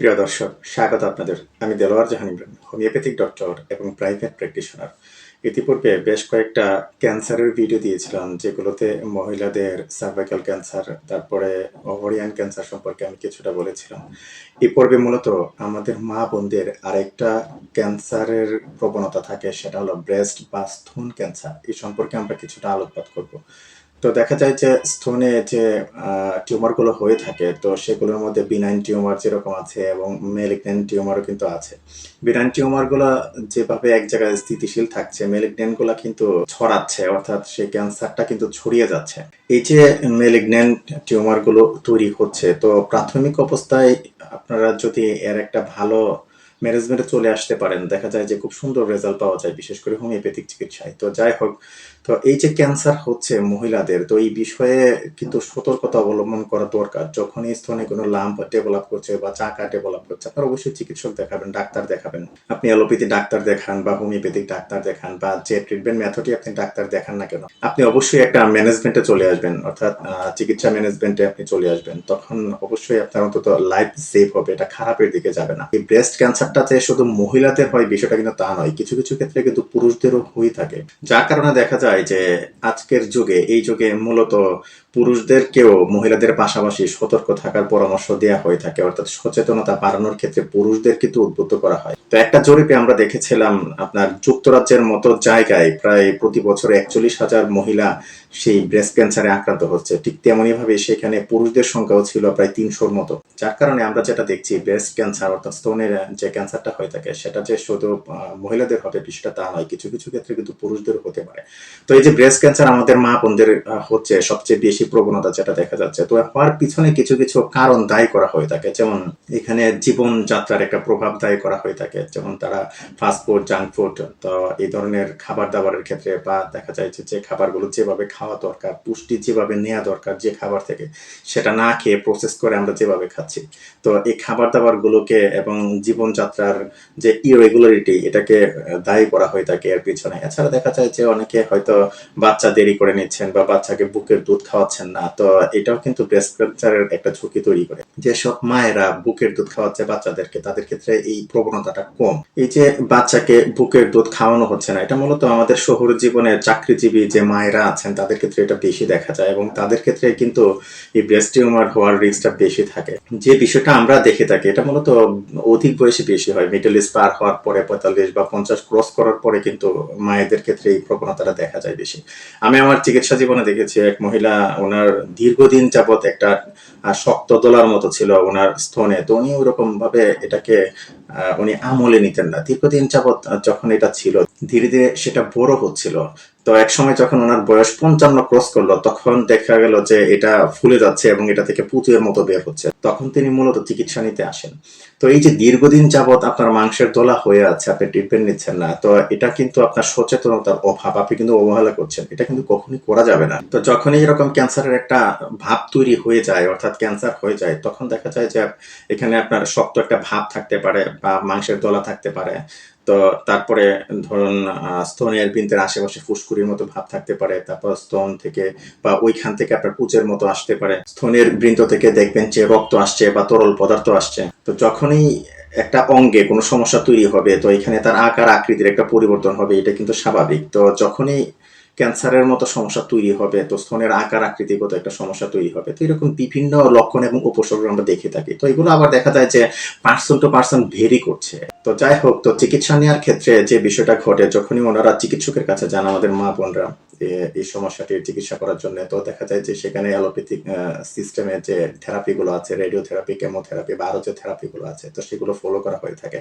প্রিয় দর্শক, স্বাগত আপনাদের। আমি দেলোয়ার জাহান ইমরান, হোমিওপ্যাথিক ডক্টর এবং প্রাইভেট প্র্যাকটিশনার। ইতিপূর্বে বেশ কয়েকটা ক্যান্সারের ভিডিও দিয়েছিলাম, যেগুলোতে মহিলাদের সার্ভাইকাল ক্যান্সার তারপরে ওভারিয়ান ক্যান্সার সম্পর্কে আমি কিছুটা বলেছিলাম। এই পর্বে মূলত আমাদের মা বোনদের আরেকটা ক্যান্সারের প্রবণতা থাকে, সেটা হলো ব্রেস্ট বা স্তন ক্যান্সার এই সম্পর্কে আমরা কিছুটা আলোকপাত করব। তো দেখা যায় যে স্তনে যে টিউমারগুলো হয়ে থাকে, তো সেগুলোর মধ্যে বিনাইন টিউমার যেরকম আছে এবং মেলিগনেন্ট টিউমারও কিন্তু আছে। বিনাইন টিউমারগুলো যেভাবে এক জায়গায় স্থিতিশীল থাকছে মেলিগনেন্টগুলো কিন্তু ছড়াচ্ছে, অর্থাৎ সেই ক্যান্সারটা কিন্তু ছড়িয়ে যাচ্ছে। এই যে মেলিগনেন্ট টিউমারগুলো তৈরি হচ্ছে, তো প্রাথমিক অবস্থায় আপনারা যদি এর একটা ভালো ম্যানেজমেন্টে চলে আসতে পারেন। দেখা যায় যে খুব সুন্দর রেজাল্ট পাওয়া যায়, বিশেষ করে হোমিওপ্যাথিক চিকিৎসায়। তো যাই হোক, তো এই যে ক্যান্সার হচ্ছে মহিলাদের, তো এই বিষয়ে কিন্তু সতর্কতা অবলম্বন করা দরকার। যখন এই স্তনে কোনো লাম্প ডেভেলপ করছে বা চাকা ডেভেলপ করছে, আপনার অবশ্যই চিকিৎসক দেখাবেন, ডাক্তার দেখাবেন। আপনি অ্যালোপ্যাথি ডাক্তার দেখান বা হোমিওপ্যাথিক ডাক্তার দেখান বা যে ট্রিটমেন্ট মেথডই আপনি ডাক্তার দেখান না কেন, আপনি অবশ্যই একটা ম্যানেজমেন্টে চলে আসবেন। অর্থাৎ চিকিৎসা ম্যানেজমেন্টে আপনি চলে আসবেন। তখন অবশ্যই আপনার অন্তত লাইফ সেভ হবে, এটা খারাপের দিকে যাবে না। এই ব্রেস্ট ক্যান্সারটা যে শুধু মহিলাদের হয়, বিষয়টা কিন্তু তা নয়। কিছু কিছু ক্ষেত্রে কিন্তু পুরুষদেরও হয়ে থাকে। যার কারণে দেখা যায় যে আজকের যুগে, এই যুগে মূলত পুরুষদেরকেও মহিলাদের পাশাপাশি সতর্ক থাকার পরামর্শ দেওয়া হয়ে থাকে। অর্থাৎ সচেতনতা বাড়ানোর ক্ষেত্রে পুরুষদের কিন্তু উদ্বুদ্ধ করা হয়। তো একটা জরিপে আমরা দেখেছিলাম, আপনার যুক্তরাজ্যের মতো জায়গায় প্রায় প্রতি বছর একচল্লিশ হাজার মহিলা সেই ব্রেস্ট ক্যান্সারে আক্রান্ত হচ্ছে। ঠিক তেমনই ভাবে সেখানে পুরুষদের সংখ্যাও ছিল প্রায় তিনশোর মতো। যার কারণে আমরা যেটা দেখছি ব্রেস্ট ক্যান্সার অর্থাৎ স্তনের যে ক্যান্সারটা হয়ে থাকে, সেটা যে শুধু মহিলাদের হবে বিষয়টা তা নয়, কিছু কিছু ক্ষেত্রে কিন্তু পুরুষদের হতে পারে। তো এই যে ব্রেস্ট ক্যান্সার আমাদের মা বোনদের হচ্ছে সবচেয়ে বেশি প্রবণতা যেটা দেখা যাচ্ছে, তো হওয়ার পিছনে কিছু কিছু কারণ দায়ী করা হয়ে থাকে। যেমন এখানে জীবন যাত্রার একটা প্রভাব দায়ী করা হয়ে থাকে। যেমন তারা ফাস্ট ফুড জাঙ্ক ফুড তো এই ধরনের খাবার দাবারের ক্ষেত্রে বা দেখা যায় যে খাবারগুলো যেভাবে খাওয়া দরকার, পুষ্টি যেভাবে নেওয়া দরকার যে খাবার থেকে, সেটা না খেয়ে প্রসেস করে আমরা যেভাবে খাচ্ছি। তো এই খাবার দাবারগুলোকে এবং জীবনযাত্রার যে ইরেগুলারিটি এটাকে দায়ী করা হয়ে থাকে এর পিছনে। এছাড়া দেখা যায় যে অনেকে হয়তো বাচ্চা দেরি করে নিচ্ছেন বা বাচ্চাকে বুকের দুধ খাওয়াচ্ছেন না, তো এটাও কিন্তু ব্রেস্ট ক্যান্সারের একটা ঝুঁকি তৈরি করে। যেসব মায়েরা বুকের দুধ খাওয়াচ্ছে বাচ্চাদেরকে, তাদের ক্ষেত্রে এই প্রবণতাটা কম। এই যে বাচ্চাকে বুকের দুধ খাওয়ানো হচ্ছে না, এটা মূলত আমাদের শহর জীবনে চাকরিজীবী যে মায়েরা আছেন, তাদের ক্ষেত্রে এটা বেশি দেখা যায় এবং তাদের ক্ষেত্রে কিন্তু এই ব্রেস্ট টিউমার হওয়ার রিস্কটা বেশি থাকে। যে বিষয়টা আমরা দেখে থাকি, এটা মূলত অধিক বয়সে বেশি হয়। মিডল এজ পার হওয়ার পরে পঁয়তাল্লিশ বা পঞ্চাশ ক্রস করার পরে কিন্তু মায়েদের ক্ষেত্রে এই প্রবণতাটা দেখা যায় বেশি। আমি আমার চিকিৎসা জীবনে দেখেছি, এক মহিলা, ওনার দীর্ঘদিন যাবত একটা শক্ত দোলার মতো ছিল ওনার স্তনে। তো উনি ওরকম ভাবে এটাকে উনি আমলে নিতেন না। দীর্ঘদিন যাবৎ যখন এটা ছিল, ধীরে ধীরে সেটা বড় হচ্ছিল। তো এক সময় যখন ওনার বয়স পঞ্চান্ন ক্রস করল, তখন দেখা গেল যে এটা ফুলে যাচ্ছে এবং এটা থেকে পুতুয়ের মতো বের হচ্ছে। তখন তিনি মূলত চিকিৎসা নিতে আসেন। তো এই যে দীর্ঘদিন যাবৎ আপনার মাংসের দোলা হয়ে আছে, আপনি ট্রিটমেন্ট নিচ্ছেন না, তো এটা কিন্তু আপনার সচেতনতার অভাব, আপনি কিন্তু অবহেলা করছেন, এটা কিন্তু কখনই করা যাবে না। তো যখনই এরকম ক্যান্সারের একটা ভাব তৈরি হয়ে যায়, অর্থাৎ ক্যান্সার হয়ে যায়, তখন দেখা যায় যে এখানে আপনার শক্ত একটা ভাব থাকতে পারে বা মাংসের দোলা থাকতে পারে। তো তারপরে ধরুন আহ, স্তনের বৃন্তের আশেপাশে ফুসকুড়ির মতো ভাব থাকতে পারে তারপর স্তন থেকে বা ওইখান থেকে আপনার পুচের মতো আসতে পারে। স্তনের বৃন্ত থেকে দেখবেন যে রক্ত আসছে বা তরল পদার্থ আসছে। তো যখনই একটা অঙ্গে কোনো সমস্যা তৈরি হবে তো এখানে তার আকার আকৃতির একটা পরিবর্তন হবে এটা কিন্তু স্বাভাবিক। তো যখনই ক্যান্সারের মতো সমস্যা তৈরি হবে তো স্তনের আকার আকৃতিগত একটা সমস্যা তৈরি হবে। তো এরকম বিভিন্ন লক্ষণ এবং উপসর্গ আমরা দেখে থাকি। তো এগুলো আবার দেখা যায় যে পার্সন টু পার্সন ভেরি করছে। তো যাই হোক তো চিকিৎসা নেওয়ার ক্ষেত্রে যে বিষয়টা ঘটে, যখনই ওনারা চিকিৎসকের কাছে যান আমাদের মা বোনরা এই সমস্যাটির চিকিৎসা করার জন্য, তো দেখা যায় যে সেখানে অ্যালোপ্যাথিক সিস্টেমে যে থেরাপিগুলো আছে রেডিও থেরাপি কেমোথেরাপি বা আরও যে থেরাপিগুলো আছে, তো সেগুলো ফলো করা হয়ে থাকে।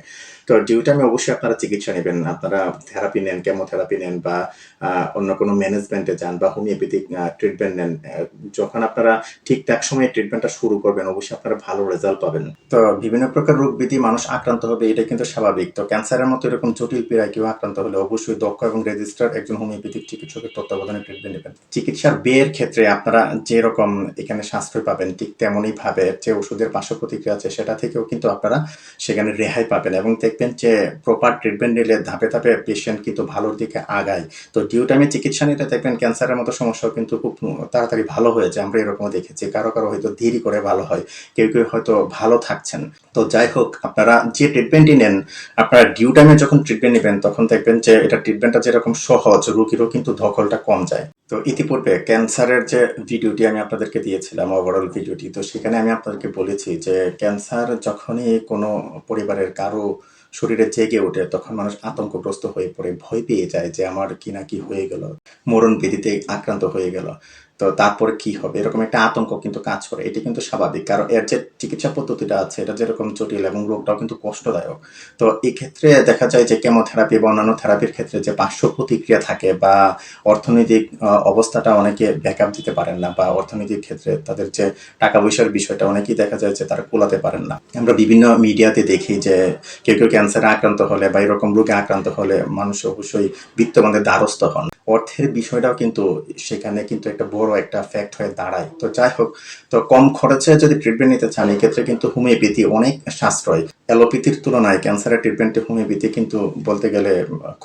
তো ডিউ টাইমে অবশ্যই আপনারা চিকিৎসা নেবেন। আপনারা থেরাপি নেন কেমোথেরাপি নেন বা অন্য কোনো ম্যানেজমেন্টে যান বা হোমিওপ্যাথিক ট্রিটমেন্ট নেন যখন আপনারা ঠিকঠাক সময়ে ট্রিটমেন্টটা শুরু করবেন, অবশ্যই আপনারা ভালো রেজাল্ট পাবেন। তো বিভিন্ন প্রকার রোগ ব্যাধি মানুষ আক্রান্ত হবে এটা কিন্তু স্বাভাবিক। তো ক্যান্সারের মতো এরকম জটিল পীড়ায় কেউ আক্রান্ত হলে অবশ্যই দক্ষ এবং রেজিস্টার একজন হোমিওপ্যাথিক চিকিৎসকের তত্ত্বাবধানে ট্রিটমেন্ট নেবেন। চিকিৎসার ব্যয়ের ক্ষেত্রে আপনারা যেরকম এখানে সাশ্রয় পাবেন, ঠিক তেমনই ভাবে যে ওষুধের পার্শ্ব প্রতিক্রিয়া আছে সেটা থেকেও কিন্তু আপনারা সেখানে রেহাই পাবেন এবং দেখবেন যে প্রপার ট্রিটমেন্ট নিলে ধাপে ধাপে পেশেন্ট কিন্তু ভালোর দিকে আগায়। তো ডিউ টাইমে চিকিৎসা নিতে দেখবেন ক্যান্সারের মতো সমস্যাও কিন্তু খুব তাড়াতাড়ি ভালো হয়ে যায়। আমরা এরকম দেখেছি, কারও কারও হয়তো দেরি করে ভালো হয়, কেউ কেউ হয়তো ভালো থাকছেন। তো যাই হোক, আপনারা যে ট্রিটমেন্টই নেন আপনারা ডিউ টাইমে যখন ট্রিটমেন্ট নেবেন, তখন দেখবেন যে এটা ট্রিটমেন্টটা যেরকম সহজ, রোগীরও কিন্তু ধকলটা কম যায়। তো ইতিপূর্বে ক্যান্সারের যে ভিডিওটি আমি আপনাদেরকে দিয়েছিলাম ওভারঅল ভিডিওটি, তো সেখানে আমি আপনাদেরকে বলেছি যে ক্যান্সার যখনই কোনো পরিবারের কারও শরীরে জেগে ওঠে, তখন মানুষ আতঙ্কগ্রস্ত হয়ে পড়ে, ভয় পেয়ে যায় যে আমার কি না কি হয়ে গেল মরণ বিধিতে আক্রান্ত হয়ে গেল। তো তারপরে কি হবে? এরকম একটা আতঙ্ক কিন্তু কাজ করে। এটি কিন্তু স্বাভাবিক। কারণ এর যে চিকিৎসা পদ্ধতিটা আছে, এটা যেরকম জটিল এবং রোগটাও কিন্তু কষ্টদায়ক। তো এক্ষেত্রে দেখা যায় যে কেমোথেরাপি বা অন্যান্য থেরাপির ক্ষেত্রে যে পার্শ্ব প্রতিক্রিয়া থাকে বা অর্থনৈতিক অবস্থাটা অনেকে ব্যাকআপ দিতে পারেন না বা অর্থনৈতিক ক্ষেত্রে তাদের যে টাকা পয়সার বিষয়টা অনেকেই দেখা যায় যে তারা কোলাতে পারেন না। আমরা বিভিন্ন মিডিয়াতে দেখি যে কেউ কেউ ক্যান্সারে আক্রান্ত হলে বা এরকম রোগে আক্রান্ত হলে মানুষ অবশ্যই বিত্তবানদের দ্বারস্থ হন। অর্থের বিষয়টাও কিন্তু সেখানে কিন্তু একটা বড় একটা ফ্যাক্ট হয়ে দাঁড়ায়। তো যাই হোক, তো কম খরচে যদি ট্রিটমেন্ট নিতে চান, এক্ষেত্রে কিন্তু হোমিওপ্যাথি অনেক সাশ্রয়। অ্যালোপ্যাথির তুলনায় ক্যান্সারের ট্রিটমেন্টে হোমিওপ্যাথি কিন্তু বলতে গেলে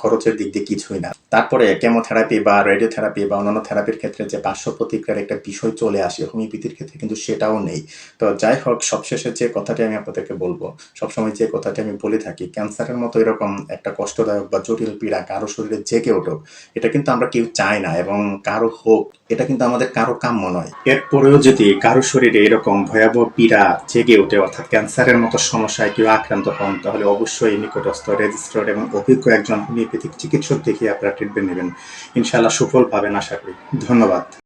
খরচের দিক দিয়ে কিছুই না। তারপরে কেমোথেরাপি বা রেডিওথেরাপি বা অন্যান্য থেরাপির ক্ষেত্রে যে পার্শ্ব প্রতিক্রিয়ার একটা বিষয় চলে আসে, হোমিওপ্যাথির ক্ষেত্রে কিন্তু সেটাও নেই। তো যাই হোক, সবশেষে যে কথাটি আমি আপনাদেরকে বলব, সবসময় যে কথাটি আমি বলে থাকি ক্যান্সারের মতো এরকম একটা কষ্টদায়ক বা জটিল পীড়া কারও শরীরে জেগে ওঠুক এটা কিন্তু আমরা কেউ চাই না এবং কারও হোক, এটা কিন্তু আমাদের কারও কাম্য নয়। এরপরেও যদি কারও শরীরে এরকম ভয়াবহ পীড়া জেগে ওঠে, অর্থাৎ ক্যান্সারের মতো সমস্যায় কেউ আক্রান্ত হন, তাহলে অবশ্যই নিকটস্থ রেজিস্টার্ড এবং অভিজ্ঞ একজন হোমিওপ্যাথিক চিকিৎসক দেখিয়ে আপনারা ট্রিটমেন্ট নেবেন। ইনশাআল্লাহ সুফল পাবেন আশা করি। ধন্যবাদ।